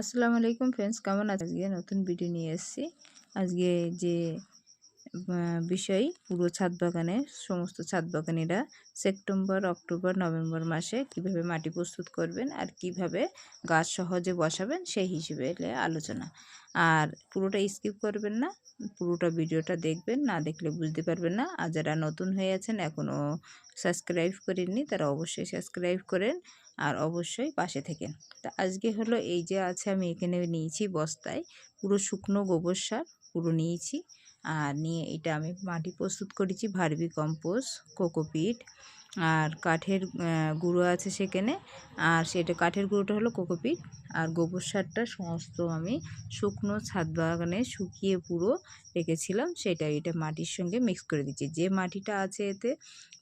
আসসালামু আলাইকুম ফ্রেন্ডস কেমন আজকে নতুন ভিডিও নিয়ে এসেছি। আজকে যে বিষয়, পুরো ছাদ বাগানে, সমস্ত ছাদ বাগানিরা সেপ্টেম্বর, অক্টোবর, নভেম্বর মাসে কীভাবে মাটি প্রস্তুত করবেন আর কীভাবে গাছ সহজে বসাবেন সেই হিসেবে আলোচনা। আর পুরোটা স্কিপ করবেন না, পুরোটা ভিডিওটা দেখবেন, না দেখলে বুঝতে পারবেন না। আর যারা নতুন হয়ে আছেন এখনও সাবস্ক্রাইব করেননি, তারা অবশ্যই সাবস্ক্রাইব করেন। আর অবশ্যই পাশে থেকে। তা আজকে হলো এই যে আছে আমি এখানে নিয়েছি বস্তায়, পুরো শুকনো গোবর সার, পুরো নিয়েছি। আর নিয়ে এটা আমি মাটি প্রস্তুত করেছি ভার্বি কম্পোস্ট, কোকোপিট আর কাঠের গুঁড়ো আছে সেখানে। আর সেটা, কাঠের গুঁড়োটা হলো কোকোপিট। আর গোবর সারটা সমস্ত আমি শুকনো ছাদ বাগানে শুকিয়ে পুরো রেখেছিলাম। সেটা এটা মাটির সঙ্গে মিক্স করে দিচ্ছি। যে মাটিটা আছে এতে,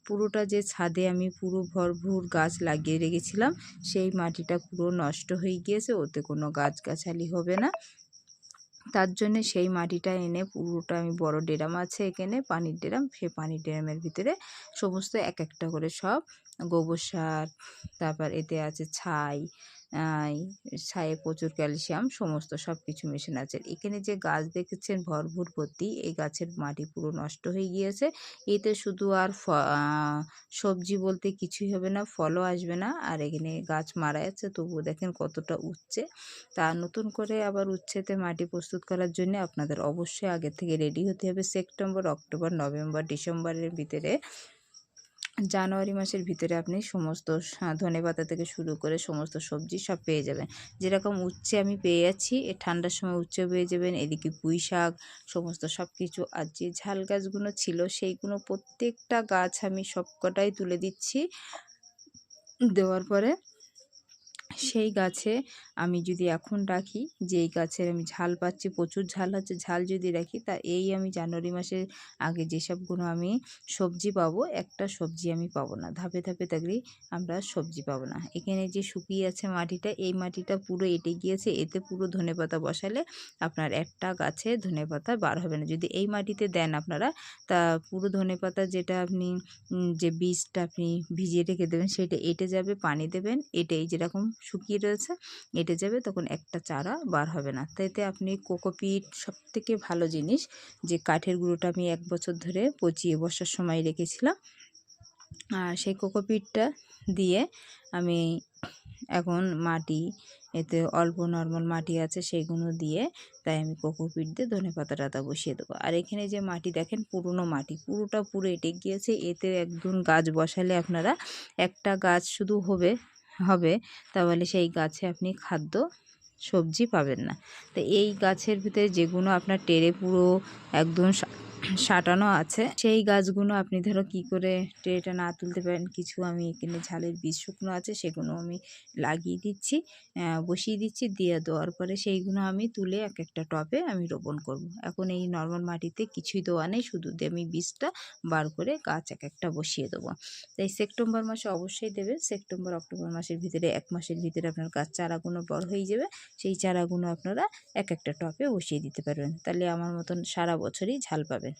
পুরোটা যে ছাদে আমি পুরো ভরপুর গাছ লাগিয়ে রেখেছিলাম, সেই মাটিটা পুরো নষ্ট হয়ে গিয়েছে, ওতে কোনো গাছগাছালি হবে না। তার জন্যে সেই মাটিটা এনে পুরোটা আমি বড় ডেরাম আছে এখানে, পানির ডেরাম। সেই পানির ডেরামের ভিতরে সমস্ত এক একটা করে সব গোবর সার, তারপর এতে আছে ছাই ছায়ে প্রচুর ক্যালসিয়াম, সমস্ত সব কিছু মেশানো আছে। এখানে যে গাছ দেখেছেন, ভরপুর ভর্তি এই গাছের মাটি পুরো নষ্ট হয়ে গিয়েছে। এতে শুধু আর সবজি বলতে কিছুই হবে না, ফলও আসবে না। আর এখানে গাছ মারা যাচ্ছে, তবুও দেখেন কতটা উচ্ছে। তা নতুন করে আবার উচ্ছেতে মাটি প্রস্তুত করার জন্য আপনাদের অবশ্যই আগে থেকে রেডি হতে হবে। সেপ্টেম্বর, অক্টোবর, নভেম্বর, ডিসেম্বরের ভিতরে জানুয়ারি মাসের ভিতরে আপনি সমস্ত ধনে পাতা থেকে শুরু করে সমস্ত সবজি সব পেয়ে যাবেন। যেরকম উচ্ছে আমি পেয়ে যাচ্ছি, এ ঠান্ডার সময় উচ্ছে পেয়ে যাবেন, এদিকে পুঁই শাক, সমস্ত সব কিছু আর যে ঝাল গাছগুলো ছিল সেইগুলো প্রত্যেকটা গাছ আমি সবকটাই তুলে দিচ্ছি। দেওয়ার পরে সেই গাছে আমি যদি এখন রাখি যে এই গাছের আমি ঝাল পাচ্ছি, প্রচুর ঝাল হচ্ছে ঝাল যদি রাখি, তা এই আমি জানুয়ারি মাসের আগে যেসবগুলো আমি সবজি পাবো, একটা সবজি আমি পাবো না। ধাপে ধাপে থাকলেই আমরা সবজি পাবো না। এখানে যে শুকিয়ে আছে মাটিটা, এই মাটিটা পুরো এঁটে গিয়েছে, এতে পুরো ধনেপাতা বসালে আপনার একটা গাছে ধনেপাতা বার হবে না। যদি এই মাটিতে দেন আপনারা, তা পুরো ধনেপাতা যেটা আপনি যে বীজটা আপনি ভিজিয়ে রেখে দেবেন, সেটা এঁটে যাবে, পানি দেবেন এটে এই যেরকম শুকিয়ে রয়েছে এঁটে যাবে তখন একটা চারা বার হবে না। তাইতে আপনি কোকোপিট সব থেকে ভালো জিনিস যে কাঠের গুঁড়োটা আমি এক বছর ধরে পচিয়ে বসার সময় রেখেছিলাম। আর সেই কোকোপিটটা দিয়ে আমি এখন মাটি, এতে অল্প নর্মাল মাটি আছে সেইগুলো দিয়ে তাই আমি কোকোপিট দিয়ে ধনে পাতা টাতা বসিয়ে দেবো। আর এখানে যে মাটি দেখেন পুরনো মাটি, পুরোটা পুরো এঁটে গিয়েছে, এতে একদম গাছ বসালে আপনারা একটা গাছ শুধু হবে হবে, তাহলে সেই গাছে আপনি খাদ্য, সবজি পাবেন না। তো এই গাছের ভিতরে যেগুলো আপনার টেরে পুরো একদম সাঁটানো আছে। সেই গাছগুলো আপনি ধরো কি করে ট্রেটা না তুলতে পারেন, কিছু আমি এখানে ঝালের বীজ শুকনো আছে, সেগুলো আমি লাগিয়ে দিচ্ছি বসিয়ে দিচ্ছি, দিয়ে দেওয়ার পরে সেইগুলো আমি তুলে এক একটা টবে আমি রোপণ করব। এখন এই নর্মাল মাটিতে কিছুই দেওয়া নেই, শুধু দিয়ে আমি বীজটা বার করে গাছ এক একটা বসিয়ে দেবো। তাই সেপ্টেম্বর মাসে অবশ্যই দেবে সেপ্টেম্বর, অক্টোবর মাসের ভিতরে, এক মাসের ভিতরে আপনার গাছ চারাগুলো বড় হয়ে যাবে, সেই চারাগুলো আপনারা এক একটা টপে বসিয়ে দিতে পারবেন। তাহলে আমার মতন সারা বছরই ঝাল পাবেন।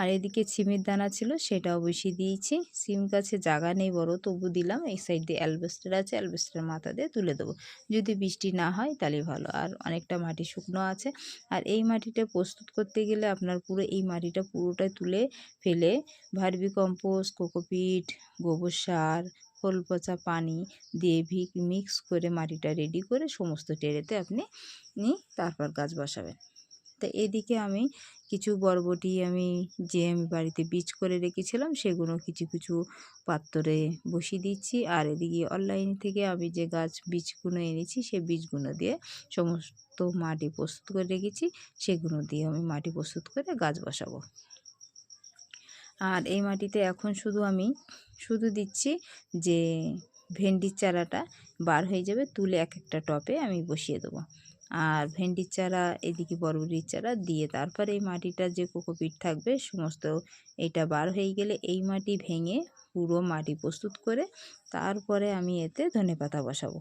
আর এদিকে সিমের দানা ছিল, সেটাও বসিয়ে দিয়েছি। সিম গাছে জায়গা নেই বড়, তবু দিলাম। এই সাইড দিয়ে অ্যালবেস্টার আছে অ্যালবেস্টার মাথা দিয়ে তুলে দেবো। যদি বৃষ্টি না হয় তাহলে ভালো, আর অনেকটা মাটি শুকনো আছে। আর এই মাটিটা প্রস্তুত করতে গেলে আপনার পুরো, এই মাটিটা পুরোটাই তুলে ফেলে ভার্মি কম্পোস্ট, কোকোপিট, গোবর সার, খোল পচা পানি দিয়ে ভি মিক্স করে মাটিটা রেডি করে সমস্ত টেরেতে আপনি তারপর গাছ বসাবেন। তা এদিকে আমি কিছু বরবটি আমি যে আমি বাড়িতে বীজ করে রেখেছিলাম সেগুলো কিছু কিছু পাত্রে বসিয়ে দিচ্ছি। আর এদিকে অনলাইন থেকে আমি যে গাছ বীজগুলো এনেছি সেই বীজগুলো দিয়ে সমস্ত মাটি প্রস্তুত করে রেখেছি। সেগুলো দিয়ে আমি মাটি প্রস্তুত করে গাছ বসাবো। আর এই মাটিতে এখন শুধু আমি, শুধু দিচ্ছি যে ভেন্ডির চারাটা বার হয়ে যাবে তুলে এক একটা টপে আমি বসিয়ে দেবো। আর ভেন্ডির চারা, এদিকে বরবটির চারা দিয়ে তারপরে এই মাটিটা যে কোকোপিট থাকবে, সমস্ত এটা বার হয়ে গেলে এই মাটি ভেঙে পুরো মাটি প্রস্তুত করে তারপরে আমি এতে ধনেপাতা বসাবো।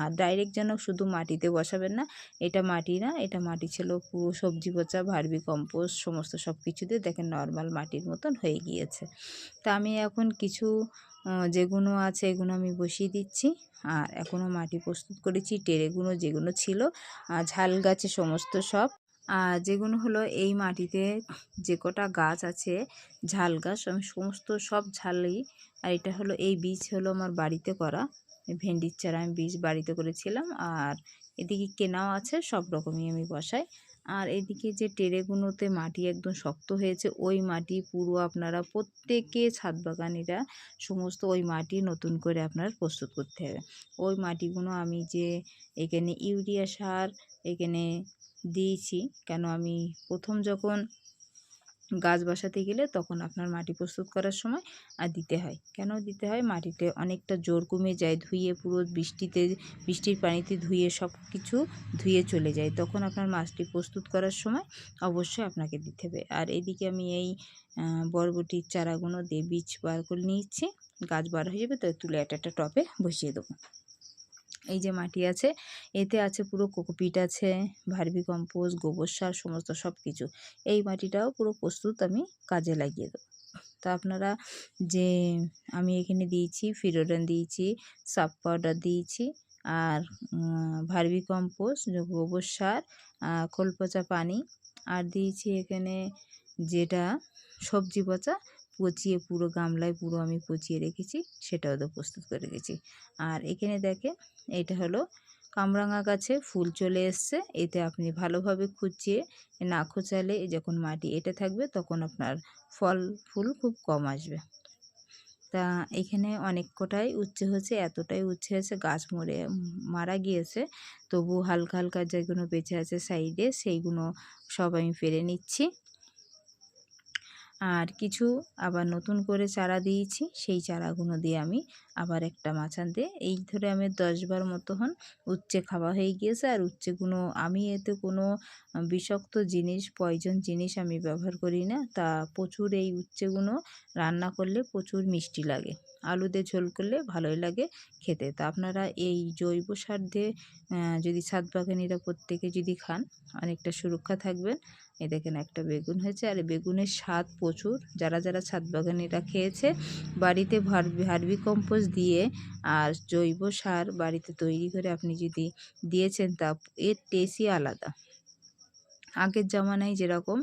আর ডাইরেক্ট যেন শুধু মাটিতে বসাবেন না, এটা মাটি না, এটা মাটি ছিল পুরো সবজি পচা, ভার্মি কম্পোস্ট, সমস্ত সব কিছুতে দেখেন নর্মাল মাটির মতন হয়ে গিয়েছে। তা আমি এখন কিছু যেগুলো আছে এগুলো আমি বসিয়ে দিচ্ছি। আর এখনও মাটি প্রস্তুত করেছি টেরেগুলো যেগুলো ছিল আর ঝাল গাছে সমস্ত সব। আর যেগুলো হলো এই মাটিতে যে কটা গাছ আছে, ঝাল গাছ, আমি সমস্ত সব ঝালই, আর এটা হলো এই বীজ হলো আমার বাড়িতে করা। ভেন্ডির চারা আমি বীজ বাড়িতে করেছিলাম, আর এদিকে কেনাও আছে, সব রকমই আমি বসাই। আর এদিকে যে টেরেগুলোতে মাটি একদম শক্ত হয়েছে, ওই মাটি পুরো আপনারা প্রত্যেকে ছাদ বাগানিরা সমস্ত ওই মাটি নতুন করে আপনার প্রস্তুত করতে হবে। ওই মাটিগুলো আমি যে এখানে ইউরিয়া সার এখানে দিয়েছি, কেন আমি প্রথম যখন গাছ বসাতে গেলে তখন আপনার মাটি প্রস্তুত করার সময় আর দিতে হয়। কেন দিতে হয়? মাটিতে অনেকটা জোর কমে যায়, ধুয়ে পুরো বৃষ্টিতে, বৃষ্টির পানিতে ধুয়ে সব কিছু ধুয়ে চলে যায়। তখন আপনার মাছটি প্রস্তুত করার সময় অবশ্যই আপনাকে দিতে হবে। আর এদিকে আমি এই বরবটির চারাগুলো দিয়ে বীজ বার করে নিচ্ছি গাছ বার হয়ে যাবে তো তুলে একটা একটা টপে বসিয়ে দেবো। এই যে মাটি আছে, এতে আছে পুরো কোকোপিট আছে, ভার্মি কম্পোস্ট, গোবর সার, সমস্ত সব কিছু এই মাটিটাও পুরো প্রস্তুত আমি কাজে লাগিয়ে দেবো। তা আপনারা যে আমি এখানে দিয়েছি, ফিরোডন দিয়েছি সাপ পাউডার দিয়েছি, আর ভার্মি কম্পোস্ট গোবর সার খোল পচা পানি, আর দিয়েছি এখানে যেটা সবজি পচা পচিয়ে পুরো গামলায় পুরো আমি পচিয়ে রেখেছি, সেটাও তো প্রস্তুত করে রেখেছি। আর এখানে দেখেন, এটা হলো কামরাঙা গাছে ফুল চলে এসছে, এতে আপনি ভালোভাবে খুঁচিয়ে না খোঁচালে যখন মাটি এটা থাকবে তখন আপনার ফল, ফুল খুব কম আসবে। তা এখানে অনেক কটাই উচ্ছে হয়েছে, এতটাই উচ্ছে হয়েছে গাছ মরে, মারা গিয়েছে। তবু হালকা হালকা যেগুলো বেঁচে আছে সাইডে, সেইগুলো সব আমি পেরে নিচ্ছি। আর কিছু আবার নতুন করে চারা দিয়েছি, সেই চারাগুলো দিয়ে আমি আবার একটা মাচান দিয়ে এই ধরে আমি দশবার মতো হন উচ্ছে খাওয়া হয়ে গিয়েছে আর উচ্ছেগুলো আমি এতে কোনো বিষাক্ত জিনিস, পয়জন জিনিস আমি ব্যবহার করি না। তা প্রচুর এই উচ্ছেগুলো রান্না করলে প্রচুর মিষ্টি লাগে। আলু দিয়ে ঝোল করলে ভালোই লাগে খেতে। তা আপনারা এই জৈব সার দিয়ে যদি ছাদ বাগানিরা প্রত্যেকে যদি খান, অনেকটা সুরক্ষা থাকবেন। এই দেখেন একটা বেগুন হয়েছে আর বেগুনের স্বাদ প্রচুর। যারা যারা ছাদ বাগানে এটা খেয়েছে, বাড়িতে ভার্বি কম্পোস্ট দিয়ে আর জৈব সার বাড়িতে তৈরি করে আপনি যদি দিয়েছেন তা এর টেস্টই আলাদা। আগের জামানায় যেরকম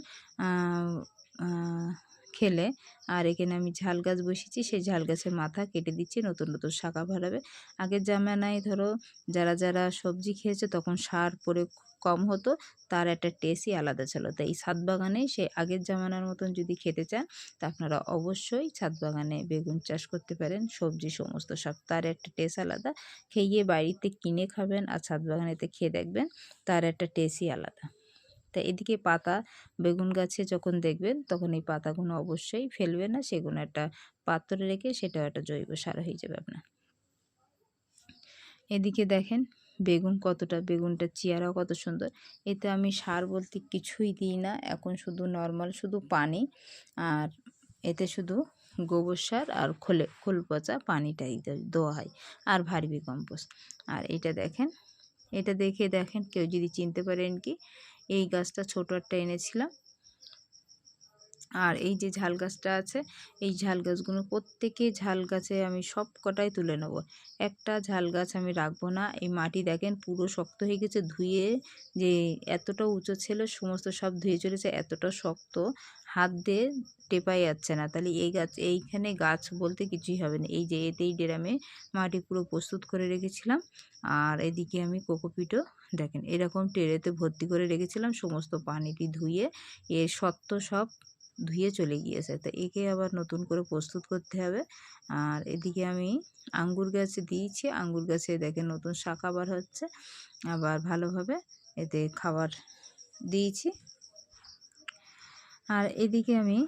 খেলে আর এখানে আমি ঝাল গাছ বসিয়েছি, সেই ঝাল গাছের মাথা কেটে দিচ্ছি, নতুন নতুন শাখা বাড়াবে আগের জামানায় ধরো যারা যারা সবজি খেয়েছে তখন সার পরে কম হতো, তার একটা টেস্টই আলাদা ছিল। তাই এই ছাদ বাগানে সেই আগের জামানার মতন যদি খেতে চান, তা আপনারা অবশ্যই ছাদ বাগানে বেগুন চাষ করতে পারেন, সবজি সমস্ত সব তার একটা টেস্ট আলাদা। খেয়ে বাড়িতে কিনে খাবেন আর ছাদ বাগানেতে খেয়ে দেখবেন, তার একটা টেস্টই আলাদা। তা এদিকে পাতা, বেগুন গাছে যখন দেখবেন তখন এই পাতাগুলো অবশ্যই ফেলবে না সেগুলো একটা পাত্রে রেখে সেটাও একটা জৈব সার হয়ে যাবে আপনার। এদিকে দেখেন বেগুন কতটা, বেগুনটা চেয়ারাও কত সুন্দর। এতে আমি সার বলতে কিছুই দিই না, এখন শুধু নর্মাল শুধু পানি আর এতে শুধু গোবর সার আর খোলে, খোল পচা পানিটাই দেওয়া হয় আর ভার্মি কম্পোস্ট। আর এটা দেখেন এটা দেখে দেখেন কেউ যদি চিনতে পারেন কি এই গাছটা ছোটো একটা এনেছিলাম। আর এই যে ঝাল গাছটা আছে, এই ঝাল গাছগুলো প্রত্যেকে ঝাল গাছে আমি সব কটাই তুলে নেব। একটা ঝাল গাছ আমি রাখব না। এই মাটি দেখেন পুরো শক্ত হয়ে গেছে, ধুয়ে যে এতটা উঁচু ছিল, সমস্ত সব ধুয়ে চলেছে, এতটা শক্ত হাত দিয়ে টেপাই যাচ্ছে না। তাহলে এই গাছ, এইখানে গাছ বলতে কিছুই হবে না। এই যে এতেই ডেরামে মাটি পুরো প্রস্তুত করে রেখেছিলাম। আর এদিকে আমি কোকোপিটও দেখেন, এরকম টেরেতে ভর্তি করে রেখেছিলাম, সমস্ত পানিটি ধুয়ে এর সত্ত্ব সব ধুয়ে চলে গিয়েছে। তো একে আবার নতুন করে প্রস্তুত করতে হবে। আর এদিকে আমি আঙ্গুর গাছে দিয়েছি। আঙ্গুর গাছে দেখেন নতুন শাখা বার হচ্ছে। আবার ভালোভাবে এতে খাবার দিয়েছি। আর এদিকে আমি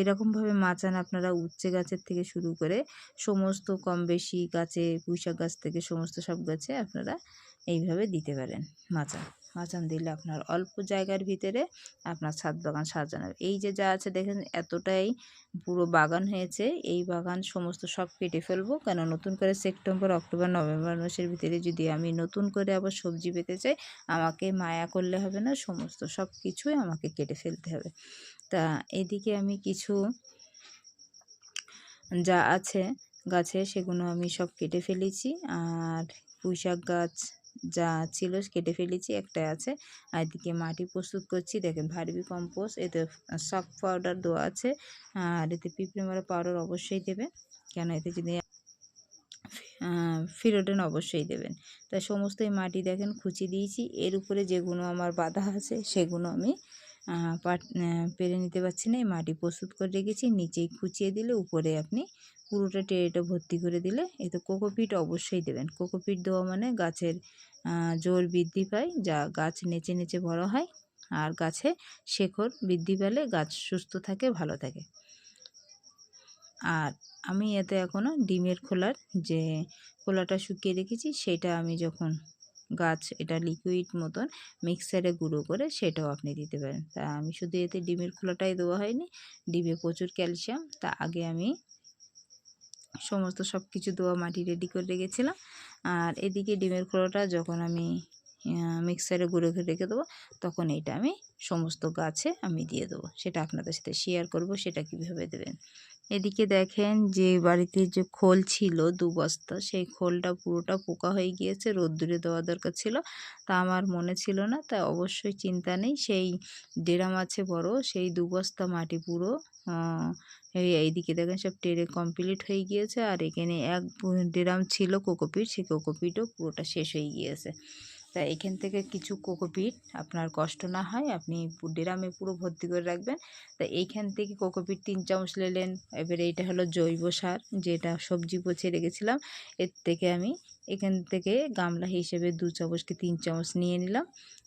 এরকমভাবে মাচান আপনারা উচ্ছে গাছের থেকে শুরু করে সমস্ত কম বেশি গাছে পুঁইশাক গাছ থেকে সমস্ত সব গাছে আপনারা এইভাবে দিতে পারেন মাচান। দিলে আপনার অল্প জায়গার ভিতরে আপনার ছাদ বাগান সাজানো। এই যে যা আছে দেখেন এতটাই পুরো বাগান হয়েছে। এই বাগান সমস্ত সব কেটে ফেলব। কেন নতুন করে সেপ্টেম্বর, অক্টোবর, নভেম্বর মাসের ভিতরে যদি আমি নতুন করে আবার সবজি পেতে চাই, আমাকে মায়া করলে হবে না, সমস্ত সব কিছুই আমাকে কেটে ফেলতে হবে। তা এদিকে আমি কিছু যা আছে গাছে, সেগুলো আমি সব কেটে ফেলেছি। আর পুঁই শাক গাছ যা ছিল কেটে ফেলেছি, একটা আছে। আর এদিকে মাটি প্রস্তুত করছি। দেখেন, ভার্মি কম্পোস্ট, এতে শক পাউডার দেওয়া আছে। আর এতে পিঁপড়ে মারা পাউডার অবশ্যই দেবেন। কেন এতে যদি ফিরোডেন অবশ্যই দেবেন। তাই সমস্ত এই মাটি দেখেন, খুঁচি দিয়েছি। এর উপরে যেগুলো আমার বাধা আছে সেগুলো আমি পেরে নিতে পারছি না। এই মাটি প্রস্তুত করে রেখেছি। নিচেই খুঁচিয়ে দিলে উপরে আপনি পুরোটা টেরেটা ভর্তি করে দিলে এতে কোকোপিট অবশ্যই দেবেন। কোকোপিট দেওয়া মানে গাছের জোর বৃদ্ধি পায়, যা গাছ নেচে নেচে বড় হয় আর গাছে শেখর বৃদ্ধি পেলে গাছ সুস্থ থাকে, ভালো থাকে। আর আমি এতে এখনও ডিমের খোলার যে খোলাটা শুকিয়ে রেখেছি, সেটা আমি যখন গাছ এটা লিকুইড মতন মিক্সারে গুঁড়ো করে সেটাও আপনি দিতে পারেন। তা আমি শুধু এতে ডিমের খোলাটাই দেওয়া হয়নি, ডিমে প্রচুর ক্যালসিয়াম, তা আগে আমি সমস্ত সব কিছু দেওয়া মাটি রেডি করে রেখেছিলাম। আর এদিকে ডিমের খোলাটা যখন আমি মিক্সারে গুঁড়ো করে রেখে দেবো, তখন এটা আমি সমস্ত গাছে আমি দিয়ে দেবো। সেটা আপনাদের সাথে শেয়ার করব, সেটা কীভাবে দেবেন। এদিকে দেখেন যে বাড়িতে যে খোল ছিল দু বস্তা, সেই খোলটা পুরোটা পোকা হয়ে গিয়েছে, রোদ্দুরে দেওয়া দরকার ছিল। তা আমার মনে ছিল না, তাই অবশ্যই চিন্তা নেই। সেই ডেরাম আছে বড়, সেই দু বস্তা মাটি পুরো এইদিকে দেখেন সব টেরে কমপ্লিট হয়ে গিয়েছে। আর এখানে এক ড্রাম ছিল কোকোপিট, সেই কোকোপিটও পুরোটা শেষ হয়ে গিয়েছে। তা এখান থেকে কিছু কোকোপিট আপনার কষ্ট না হয়, আপনি ড্রামে পুরো ভর্তি করে রাখবেন। তা এইখান থেকে কোকোপিট তিন চামচ নিলেন এবারে এটা হলো জৈব সার, যেটা সবজি পচে রেখেছিলাম। এর থেকে আমি এখান থেকে গামলা হিসেবে দু চামচ কি তিন চামচ নিয়ে নিলাম।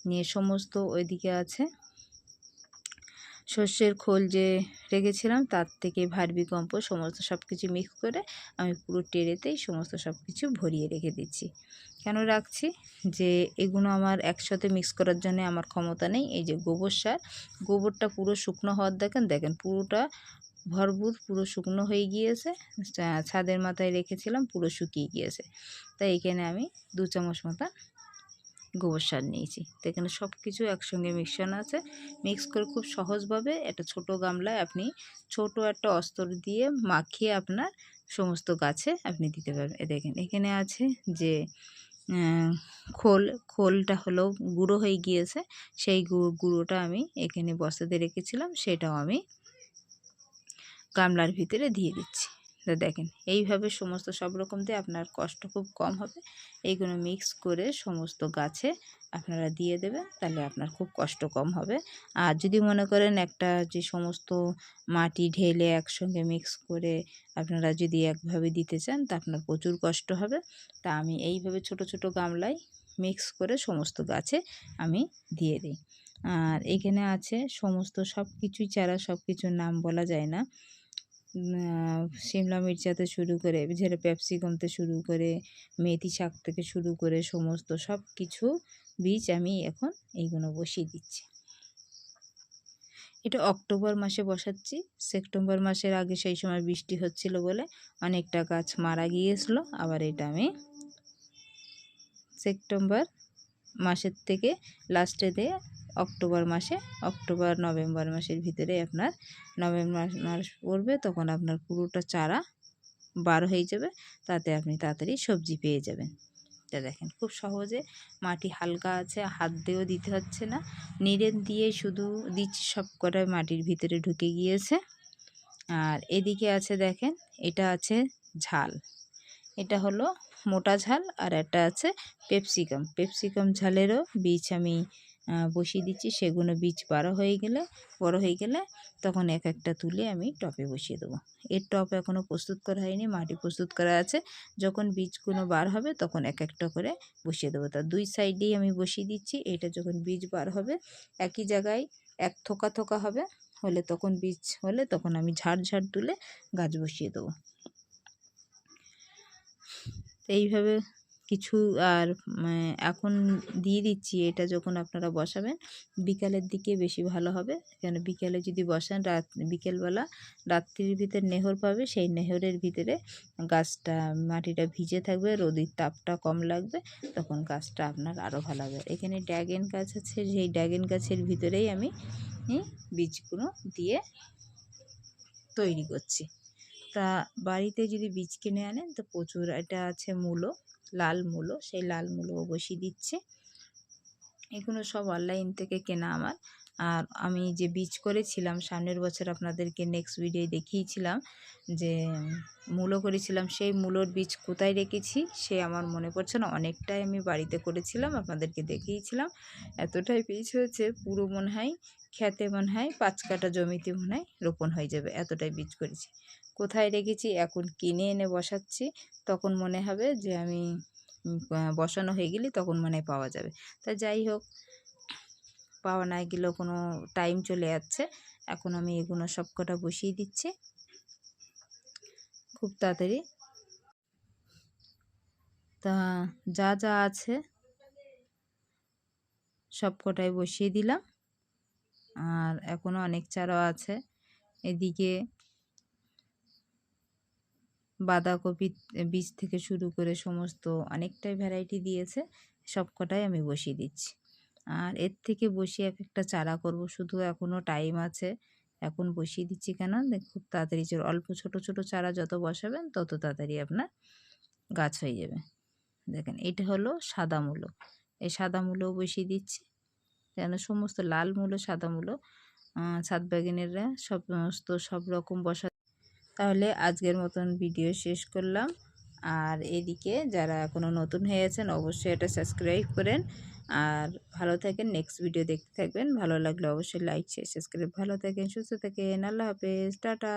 নিয়ে সমস্ত ওইদিকে আছে। সর্ষের খোল যে রেখেছিলাম, তার থেকে ভার্বি কম্পোস্ট, সমস্ত সব কিছু মিক্স করে আমি পুরো টেরেতেই সমস্ত সব কিছু ভরিয়ে রেখে দিচ্ছি। কেন রাখছি? যে এগুলো আমার একসাথে মিক্স করার জন্য আমার ক্ষমতা নেই। এই যে গোবর সার, গোবরটা পুরো শুকনো হওয়ার দেখেন দেখেন পুরোটা ভরপুর, পুরো শুকনো হয়ে গিয়েছে। ছাদের মাথায় রেখেছিলাম, পুরো শুকিয়ে গিয়েছে। তাই এখানে আমি দু চামচ মতো গোবর সার নিয়েছি। তো এখানে সব কিছু একসঙ্গে মিক্সান আছে। মিক্স করে খুব সহজভাবে একটা ছোট গামলায় আপনি ছোট একটা অস্তর দিয়ে মাখিয়ে আপনার সমস্ত গাছে আপনি দিতে পারবেন। দেখেন, এখানে আছে যে খোল, খোলটা হলো গুঁড়ো হয়ে গিয়েছে। সেই গুঁড়োটা আমি এখানে বস্তাতে রেখেছিলাম। সেটাও আমি গামলার ভিতরে দিয়ে দিচ্ছি। দেখেন, এইভাবে সমস্ত সব রকম দিয়ে আপনার কষ্ট খুব কম হবে। এইগুলো মিক্স করে সমস্ত গাছে আপনারা দিয়ে দেবেন, তাহলে আপনার খুব কষ্ট কম হবে। আর যদি মনে করেন একটা যে সমস্ত মাটি ঢেলে একসঙ্গে মিক্স করে আপনারা যদি একভাবে দিতে চান, তা আপনার প্রচুর কষ্ট হবে। তা আমি এইভাবে ছোট ছোট গামলায় মিক্স করে সমস্ত গাছে আমি দিয়ে দিই। আর এখানে আছে সমস্ত সব কিছুই, চারা সব কিছুর নাম বলা যায় না। শিমলা মির্চাতে শুরু করে ঝেড়ে ক্যাপসিকামতে শুরু করে, মেথি শাক থেকে শুরু করে, সমস্ত সব কিছু বীজ আমি এখন এইগুলো বসিয়ে দিচ্ছি। এটা অক্টোবর মাসে বসাচ্ছি, সেপ্টেম্বর মাসের আগে সেই সময় বৃষ্টি হচ্ছিল বলে অনেকটা গাছ মারা গিয়েছিল, আবার এটা আমি সেপ্টেম্বর মাসের থেকে লাস্টে দিয়ে অক্টোবর মাসে, অক্টোবর, নভেম্বর মাসের ভিতরে আপনার নভেম্বর মাস পড়বে, তখন আপনার পুরোটা চারা বার হয়ে যাবে, তাতে আপনি তাড়াতাড়ি সবজি পেয়ে যাবেন। তা দেখেন, খুব সহজে মাটি হালকা আছে, হাত দিয়েও দিতে হচ্ছে না নিরেন দিয়ে শুধু দিচ্ছি, সব কটায় মাটির ভিতরে ঢুকে গিয়েছে। আর এদিকে আছে দেখেন, এটা আছে ঝাল। এটা হলো মোটা ঝাল আর একটা আছে পেপসিকাম। পেপসিকাম ঝালেরও বীজ আমি বসিয়ে দিচ্ছি। সেগুলো বীজ বড়ো হয়ে গেলে, বড় হয়ে গেলে তখন এক একটা তুলে আমি টপে বসিয়ে দেবো। এর টপ এখনও প্রস্তুত করা হয়নি, মাটি প্রস্তুত করা আছে। যখন বীজগুলো বার হবে তখন এক একটা করে বসিয়ে দেবো। তার দুই সাইডেই আমি বসিয়ে দিচ্ছি। এটা যখন বীজ বার হবে, একই জায়গায় এক থোকা থোকা হবে, হলে তখন বীজ হলে তখন আমি ঝাড় ঝাড় তুলে গাছ বসিয়ে দেবো। এইভাবে কিছু আর এখন দিয়ে দিচ্ছি, এটা যখন আপনারা বসাবেন, বিকালের দিকে বেশি ভালো হবে। কেন বিকালে যদি বসান, রাত, বিকেলবেলা রাত্রির ভিতরে নেহর পাবে, সেই নেহরের ভিতরে গাছটা, মাটিটা ভিজে থাকবে, রোদির তাপটা কম লাগবে, তখন গাছটা আপনার আরও ভালো হবে। এখানে ড্যাগেন গাছ আছে, সেই ড্যাগেন গাছের ভিতরেই আমি বীজগুলো দিয়ে তৈরি করছি। তা বাড়িতে যদি বীজ কিনে আনেন, তো প্রচুর, এটা আছে মূলো। লাল মূলো, সেই লাল মূলো বসিয়ে দিচ্ছে। এগুলো সব অনলাইন থেকে কেনা আমার। আর আমি যে বীজ করেছিলাম, সামনের বছর আপনাদেরকে নেক্সট ভিডিও দেখিয়েছিলাম যে, মূলো করেছিলাম, সেই মূলোর বীজ কোথায় রেখেছি, সে আমার মনে পড়ছে না। অনেকটাই আমি বাড়িতে করেছিলাম, আপনাদেরকে দেখিয়েছিলাম। এতটাই বীজ হয়েছে, পুরো মনে হয়, খেতে মনে হয়, পাঁচ কাটা জমিতে মনে হয় রোপণ হয়ে যাবে, এতটাই বীজ করেছি। কোথায় রেখেছি, এখন কিনে এনে বসাচ্ছি, তখন মনে হবে যে আমি বসানো হয়ে গেলে তখন মনে পাওয়া যাবে। তা যাই হোক, পাওয়া না গেলেও কোনো টাইম চলে যাচ্ছে। এখন আমি এগুলো সব কটা বসিয়ে দিচ্ছি। খুব তাড়াতাড়ি। তা যা যা আছে, সব কটাই বসিয়ে দিলাম। আর এখনও অনেক চারাও আছে। এদিকে বাঁধাকপি বীজ থেকে শুরু করে সমস্ত অনেকটাই ভ্যারাইটি দিয়েছে। সব কটাই আমি বসিয়ে দিচ্ছি। আর এর থেকে বসিয়ে এক একটা চারা করব। শুধু এখনও টাইম আছে। এখন বসিয়ে দিচ্ছি কেন? খুব তাড়াতাড়ি অল্প ছোট ছোট চারা যত বসাবেন, তত তাড়াতাড়ি আপনার গাছ হয়ে যাবে। দেখেন, এটা হলো সাদা মূলো। এই সাদা মূলও বসিয়ে দিচ্ছি। কেন সমস্ত লাল মূলো, সাদা মূলো ছাদ বাগানেরা সমস্ত সব রকম বসা তাহলে আজকের মতন ভিডিও শেষ করলাম। আর এদিকে যারা এখনও নতুন হয়ে আছেন, অবশ্যই এটা সাবস্ক্রাইব করেন। আর ভালো থাকেন নেক্সট ভিডিও দেখতে থাকবেন। ভালো লাগলে অবশ্যই লাইক শেয়ার সাবস্ক্রাইব ভালো থাকেন, সুস্থ থাকেন। আল্লাহ হাফেজ। টাটা।